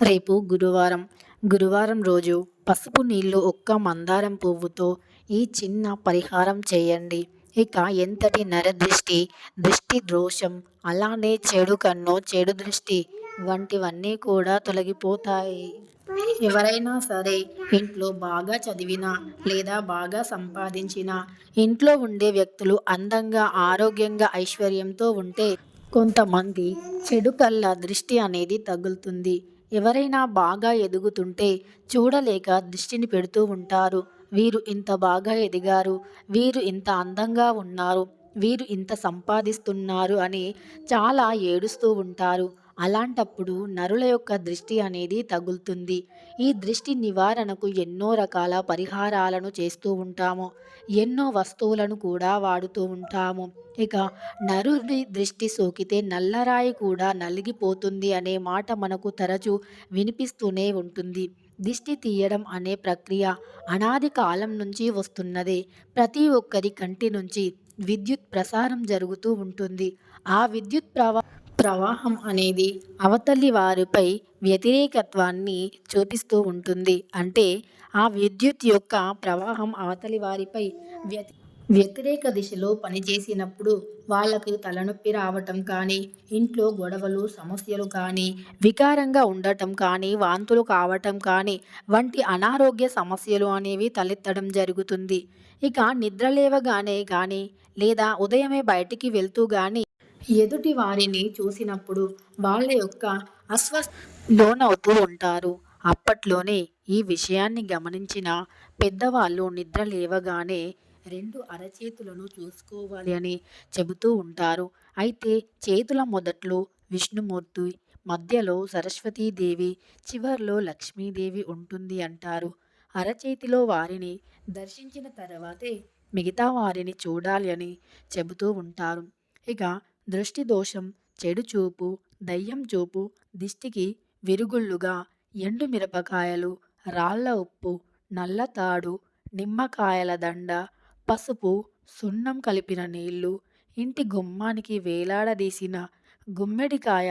రేపు గురువారం. గురువారం రోజు పసుపు నీళ్ళు ఒక్క మందారం పువ్వుతో ఈ చిన్న పరిహారం చేయండి. ఇక ఎంతటి నరదృష్టి దృష్టి దోషం అలానే చెడు కన్ను చెడు దృష్టి వంటివన్నీ కూడా తొలగిపోతాయి. ఎవరైనా సరే ఇంట్లో బాగా చదివిన లేదా బాగా సంపాదించిన ఇంట్లో ఉండే వ్యక్తులు అందంగా ఆరోగ్యంగా ఐశ్వర్యంతో ఉంటే కొంతమంది చెడు కళ్ళ దృష్టి అనేది తగులుతుంది. ఎవరైనా బాగా ఎదుగుతుంటే చూడలేక దృష్టిని పెడుతూ ఉంటారు. వీరు ఇంత బాగా ఎదిగారు వీరు ఇంత అందంగా ఉన్నారు వీరు ఇంత సంపాదిస్తున్నారు అని చాలా ఏడుస్తూ ఉంటారు. అలాంటప్పుడు నరుల యొక్క దృష్టి అనేది తగులుతుంది. ఈ దృష్టి నివారణకు ఎన్నో రకాల పరిహారాలను చేస్తూ ఉంటాము. ఎన్నో వస్తువులను కూడా వాడుతూ ఉంటాము. ఇక నరుడి దృష్టి సోకితే నల్లరాయి కూడా నలిగిపోతుంది అనే మాట మనకు తరచూ వినిపిస్తూనే ఉంటుంది. దిష్టి తీయడం అనే ప్రక్రియ అనాది కాలం నుంచి వస్తున్నదే. ప్రతి ఒక్కరి కంటి నుంచి విద్యుత్ ప్రసారం జరుగుతూ ఉంటుంది. ఆ విద్యుత్ ప్రవా ప్రవాహం అనేది అవతలి వారిపై వ్యతిరేకత్వాన్ని చూపిస్తూ ఉంటుంది. అంటే ఆ విద్యుత్ యొక్క ప్రవాహం అవతలి వారిపై వ్యతి వ్యతిరేక దిశలో పనిచేసినప్పుడు వాళ్ళకు తలనొప్పి రావటం కానీ ఇంట్లో గొడవలు సమస్యలు కానీ వికారంగా ఉండటం కానీ వాంతులు కావటం కానీ వంటి అనారోగ్య సమస్యలు అనేవి తలెత్తడం జరుగుతుంది. ఇక నిద్ర లేవగానే కానీ లేదా ఉదయమే బయటికి వెళ్తూ కానీ ఎదుటి వారిని చూసినప్పుడు వాళ్ళ యొక్క అస్వస్థ లోనవుతూ ఉంటారు అప్పట్లోనే ఈ విషయాన్ని గమనించిన పెద్దవాళ్ళు నిద్ర లేవగానే రెండు అరచేతులను చూసుకోవాలి అని చెబుతూ ఉంటారు. అయితే చేతుల మొదట్లో విష్ణుమూర్తి మధ్యలో సరస్వతీదేవి చివర్లో లక్ష్మీదేవి ఉంటుంది అంటారు. అరచేతిలో వారిని దర్శించిన తర్వాతే మిగతా వారిని చూడాలి అని చెబుతూ ఉంటారు. ఇక దృష్టి దోషం చెడు చూపు దయ్యం చూపు దిష్టికి విరుగుళ్ళుగా ఎండు మిరపకాయలు రాళ్ళ ఉప్పు నల్ల తాడు నిమ్మకాయల దండ పసుపు సున్నం కలిపిన నీళ్ళు ఇంటి గుమ్మానికి వేలాడదీసిన గుమ్మెడికాయ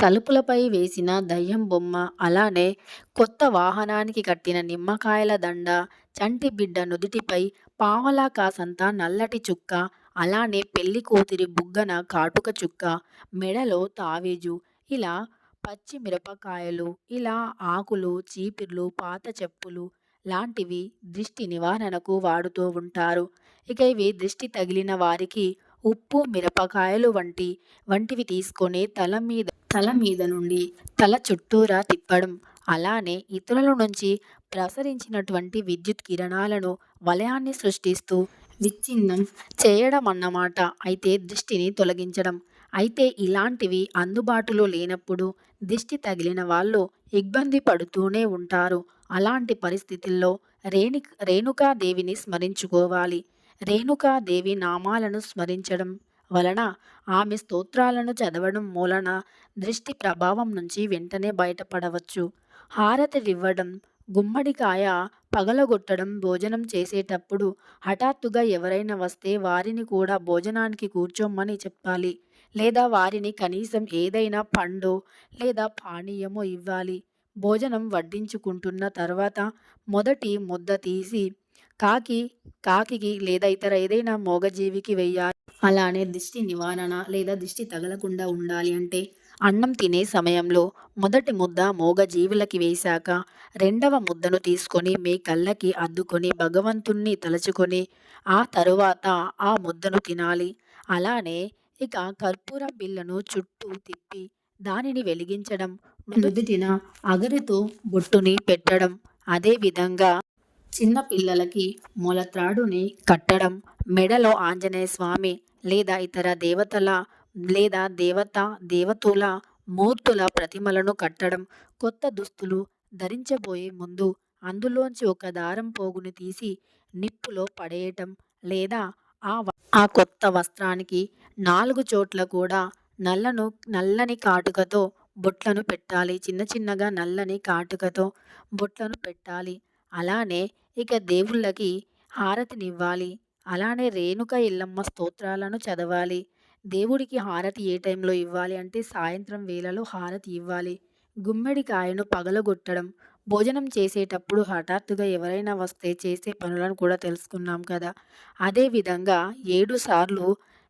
తలుపులపై వేసిన దయ్యం బొమ్మ అలానే కొత్త వాహనానికి కట్టిన నిమ్మకాయల దండ చంటి బిడ్డ నుదుటిపై పావలా కాసంత నల్లటి చుక్క అలానే పెళ్ళి కూతురి బుగ్గన కాటుక చుక్క మెడలో తావేజు ఇలా పచ్చి మిరపకాయలు ఇలా ఆకులు చీపిర్లు పాత చెప్పులు లాంటివి దృష్టి నివారణకు వాడుతూ ఉంటారు. ఇక ఇవి దృష్టి తగిలిన వారికి ఉప్పు మిరపకాయలు వంటి వంటివి తీసుకొని తల మీద తల మీద నుండి తల చుట్టూరా తిప్పడం. అలానే ఇతరుల నుంచి ప్రసరించినటువంటి విద్యుత్ కిరణాలను వలయాన్ని సృష్టిస్తూ విచ్ఛిన్నం చేయడం అన్నమాట అయితే దృష్టిని తొలగించడం. అయితే ఇలాంటివి అందుబాటులో లేనప్పుడు దిష్టి తగిలిన వాళ్ళు ఇబ్బంది పడుతూనే ఉంటారు. అలాంటి పరిస్థితుల్లో రేణి రేణుకాదేవిని స్మరించుకోవాలి. రేణుకాదేవి నామాలను స్మరించడం వలన ఆమె స్తోత్రాలను చదవడం మూలన దృష్టి ప్రభావం నుంచి వెంటనే బయటపడవచ్చు. హారతివ్వడం గుమ్మడికాయ పగలగొట్టడం భోజనం చేసేటప్పుడు హఠాత్తుగా ఎవరైనా వస్తే వారిని కూడా భోజనానికి కూర్చోమని చెప్పాలి. లేదా వారిని కనీసం ఏదైనా పండు లేదా పానీయమో ఇవ్వాలి. భోజనం వడ్డించుకుంటున్న తర్వాత మొదటి ముద్ద తీసి కాకి కాకికి లేదా ఇతర ఏదైనా మోగజీవికి వెయ్యాలి. అలానే దిష్టి నివారణ లేదా దిష్టి తగలకుండా ఉండాలి అంటే అన్నం తినే సమయంలో మొదటి ముద్ద మోగజీవులకి వేశాక రెండవ ముద్దను తీసుకొని మీ కళ్ళకి అద్దుకొని భగవంతుణ్ణి తలుచుకొని ఆ తరువాత ఆ ముద్దను తినాలి. అలానే ఇక కర్పూరం బిళ్ళను చుట్టూ తిప్పి దానిని వెలిగించడం నుదుటిన అగరుతో బొట్టుని పెట్టడం అదేవిధంగా చిన్న పిల్లలకి మొలత్రాడుని కట్టడం మెడలో ఆంజనేయ స్వామి లేదా ఇతర దేవతల లేదా దేవత దేవతల మూర్తుల ప్రతిమలను కట్టడం కొత్త దుస్తులు ధరించబోయే ముందు అందులోంచి ఒక దారం పోగుని తీసి నిప్పులో పడేయటం లేదా ఆ ఆ కొత్త వస్త్రానికి నాలుగు చోట్ల కూడా నల్లను నల్లని కాటుకతో బొట్లను పెట్టాలి. చిన్న చిన్నగా నల్లని కాటుకతో బొట్లను పెట్టాలి. అలానే ఇక దేవుళ్ళకి హారతినివ్వాలి. అలానే రేణుక ఎల్లమ్మ స్తోత్రాలను చదవాలి. దేవుడికి హారతి ఏ టైంలో ఇవ్వాలి అంటే సాయంత్రం వేళలో హారతి ఇవ్వాలి. గుమ్మడికాయను పగలగొట్టడం భోజనం చేసేటప్పుడు హఠాత్తుగా ఎవరైనా వస్తే చేసే పనులను కూడా తెలుసుకున్నాం కదా. అదేవిధంగా ఏడు సార్లు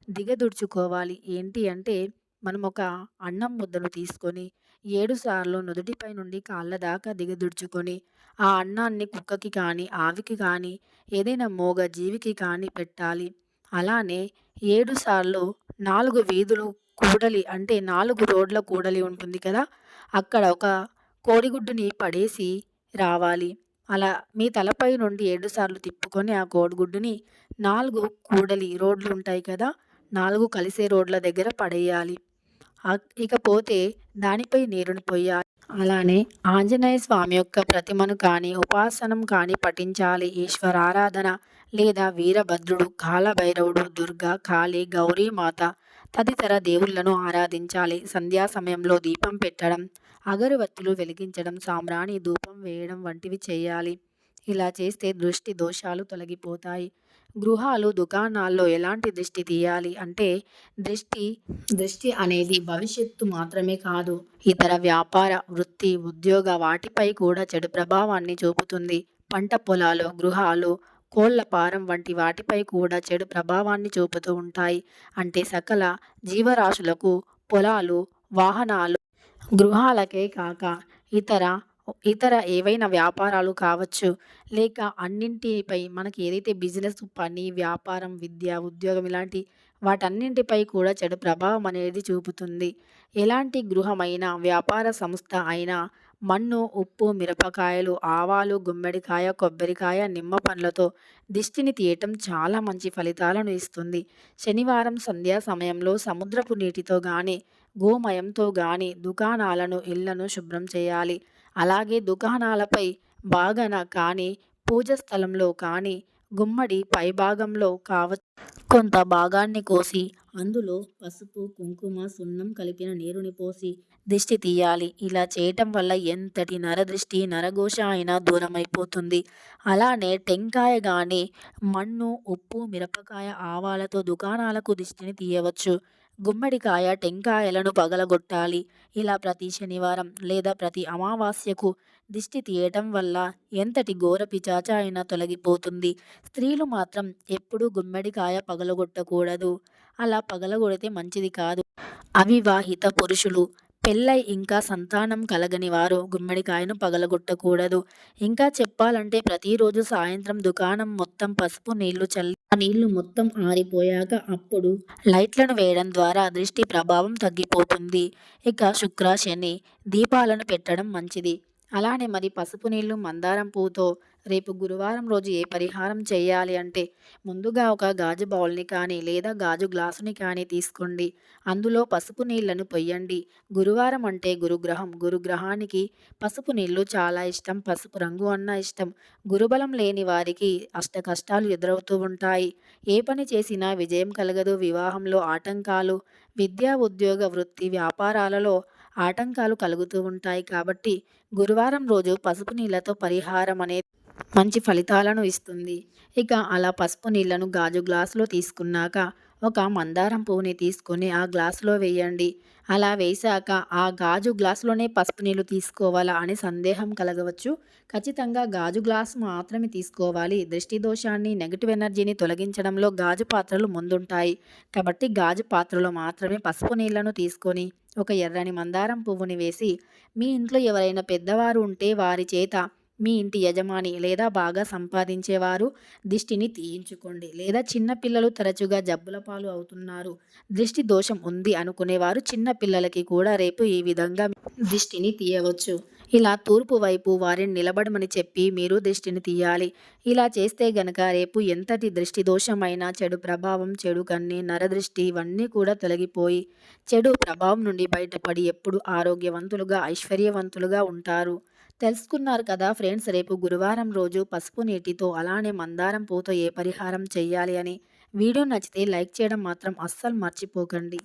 దిగదుడుచుకోవాలి. ఏంటి అంటే మనం ఒక అన్నం ముద్దను తీసుకొని ఏడు సార్లు నుదుటిపై నుండి కాళ్ళ దాకా దిగదుడుచుకొని ఆ అన్నాన్ని కుక్కకి కానీ ఆవికి కానీ ఏదైనా మోగ జీవికి కానీ పెట్టాలి. అలానే ఏడు సార్లు నాలుగు వీధులు కూడలి అంటే నాలుగు రోడ్ల కూడలి ఉంటుంది కదా అక్కడ ఒక కోడిగుడ్డుని పడేసి రావాలి. అలా మీ తలపై నుండి ఏడు సార్లు తిప్పుకొని ఆ కోడిగుడ్డుని నాలుగు కూడలి రోడ్లు ఉంటాయి కదా నాలుగు కలిసే రోడ్ల దగ్గర పడేయాలి. ఇకపోతే దానిపై నీరుని పొయ్యాలి అలానే ఆంజనేయ స్వామి యొక్క ప్రతిమను కానీ ఉపాసనం కానీ పఠించాలి. ఈశ్వర ఆరాధన లేదా వీరభద్రుడు కాలభైరవుడు దుర్గా కాళీ గౌరీమాత తదితర దేవుళ్ళను ఆరాధించాలి. సంధ్యా సమయంలో దీపం పెట్టడం అగరువత్తులు వెలిగించడం సామ్రాణి ధూపం వేయడం వంటివి చేయాలి. ఇలా చేస్తే దృష్టి దోషాలు తొలగిపోతాయి. గృహాలు దుకాణాల్లో ఎలాంటి దృష్టి తీయాలి అంటే దృష్టి దృష్టి అనేది భవిష్యత్తు మాత్రమే కాదు ఇతర వ్యాపార వృత్తి ఉద్యోగ వాటిపై కూడా చెడు ప్రభావాన్ని చూపుతుంది. పంట పొలాలు గృహాలు కోళ్ళ పారం వంటి వాటిపై కూడా చెడు ప్రభావాన్ని చూపుతూ ఉంటాయి. అంటే సకల జీవరాశులకు పొలాలు వాహనాలు గృహాలకే కాక ఇతర ఇతర ఏవైనా వ్యాపారాలు కావచ్చు లేక అన్నింటిపై మనకి ఏదైతే బిజినెస్ పని వ్యాపారం విద్య ఉద్యోగం ఇలాంటి వాటన్నింటిపై కూడా చెడు ప్రభావం అనేది చూపుతుంది. ఎలాంటి గృహమైనా వ్యాపార సంస్థ అయినా మన్ను ఉప్పు మిరపకాయలు ఆవాలు గుమ్మడికాయ కొబ్బరికాయ నిమ్మ పండ్లతో దిష్టిని తీయటం చాలా మంచి ఫలితాలను ఇస్తుంది. శనివారం సంధ్యా సమయంలో సముద్రపు నీటితో కానీ గోమయంతో కానీ దుకాణాలను ఇళ్ళను శుభ్రం చేయాలి. అలాగే దుకాణాలపై బాగాన కానీ పూజ స్థలంలో కానీ గుమ్మడి పైభాగంలో కావ కొంత భాగాన్ని కోసి అందులో పసుపు కుంకుమ సున్నం కలిపిన నీరుని పోసి దిష్టి తీయాలి. ఇలా చేయటం వల్ల ఎంతటి నరదృష్టి నరఘోష అయినా దూరమైపోతుంది. అలానే టెంకాయ కానీ మన్ను ఉప్పు మిరపకాయ ఆవాలతో దుకాణాలకు దిష్టిని తీయవచ్చు. గుమ్మడికాయ టెంకాయలను పగలగొట్టాలి. ఇలా ప్రతి శనివారం లేదా ప్రతి అమావాస్యకు దిష్టి తీయటం వల్ల ఎంతటి ఘోర పిచాచ అయినా తొలగిపోతుంది. స్త్రీలు మాత్రం ఎప్పుడూ గుమ్మడికాయ పగలగొట్టకూడదు. అలా పగలగొడితే మంచిది కాదు. అవివాహిత పురుషులు పెళ్ళై ఇంకా సంతానం కలగని వారు గుమ్మడికాయను పగలగొట్టకూడదు. ఇంకా చెప్పాలంటే ప్రతిరోజు సాయంత్రం దుకాణం మొత్తం పసుపు నీళ్ళు చల్లి ఆ నీళ్ళు మొత్తం ఆరిపోయాక అప్పుడు లైట్లను వేయడం ద్వారా దృష్టి ప్రభావం తగ్గిపోతుంది. ఇక శుక్ర శని దీపాలను పెట్టడం మంచిది. అలానే మరి పసుపు నీళ్ళు మందారం పువ్వుతో రేపు గురువారం రోజు ఏ పరిహారం చేయాలి అంటే ముందుగా ఒక గాజు బౌల్ని కానీ లేదా గాజు గ్లాసుని కానీ తీసుకోండి. అందులో పసుపు నీళ్ళను పొయ్యండి. గురువారం అంటే గురుగ్రహం. గురుగ్రహానికి పసుపు నీళ్ళు చాలా ఇష్టం. పసుపు రంగు అన్న ఇష్టం. గురుబలం లేని వారికి అష్ట కష్టాలు ఎదురవుతూ ఉంటాయి. ఏ పని చేసినా విజయం కలగదు. వివాహంలో ఆటంకాలు విద్యా ఉద్యోగ వృత్తి వ్యాపారాలలో ఆటంకాలు కలుగుతూ ఉంటాయి. కాబట్టి గురువారం రోజు పసుపు నీళ్ళతో పరిహారం అనేది మంచి ఫలితాలను ఇస్తుంది. ఇక అలా పసుపు నీళ్ళను గాజు గ్లాసులో తీసుకున్నాక ఒక మందారం పువ్వుని తీసుకొని ఆ గ్లాసులో వేయండి. అలా వేశాక ఆ గాజు గ్లాసులోనే పసుపు నీళ్ళు తీసుకోవాలా అని సందేహం కలగవచ్చు. ఖచ్చితంగా గాజు గ్లాసు మాత్రమే తీసుకోవాలి. దృష్టి దోషాన్ని నెగిటివ్ ఎనర్జీని తొలగించడంలో గాజు పాత్రలు ముందుంటాయి. కాబట్టి గాజు పాత్రలో మాత్రమే పసుపు నీళ్ళను తీసుకొని ఒక ఎర్రని మందారం పువ్వుని వేసి మీ ఇంట్లో ఎవరైనా పెద్దవారు ఉంటే వారి చేత మీ ఇంటి యజమాని లేదా బాగా సంపాదించేవారు దిష్టిని తీయించుకోండి. లేదా చిన్నపిల్లలు తరచుగా జబ్బుల పాలు అవుతున్నారు దృష్టి దోషం ఉంది అనుకునేవారు చిన్న పిల్లలకి కూడా రేపు ఈ విధంగా దిష్టిని తీయవచ్చు. ఇలా తూర్పు వైపు వారిని నిలబడమని చెప్పి మీరు దృష్టిని తీయాలి. ఇలా చేస్తే గనక రేపు ఎంతటి దృష్టి దోషమైన చెడు ప్రభావం చెడు కన్ని నరదృష్టి ఇవన్నీ కూడా తొలగిపోయి చెడు ప్రభావం నుండి బయటపడి ఎప్పుడు ఆరోగ్యవంతులుగా ఐశ్వర్యవంతులుగా ఉంటారు. తెలుసుకున్నారు కదా ఫ్రెండ్స్ రేపు గురువారం రోజు పసుపు నీటితో అలానే మందారం పూతో ఏ పరిహారం చేయాలి అని. వీడియో నచ్చితే లైక్ చేయడం మాత్రం అస్సలు మర్చిపోకండి.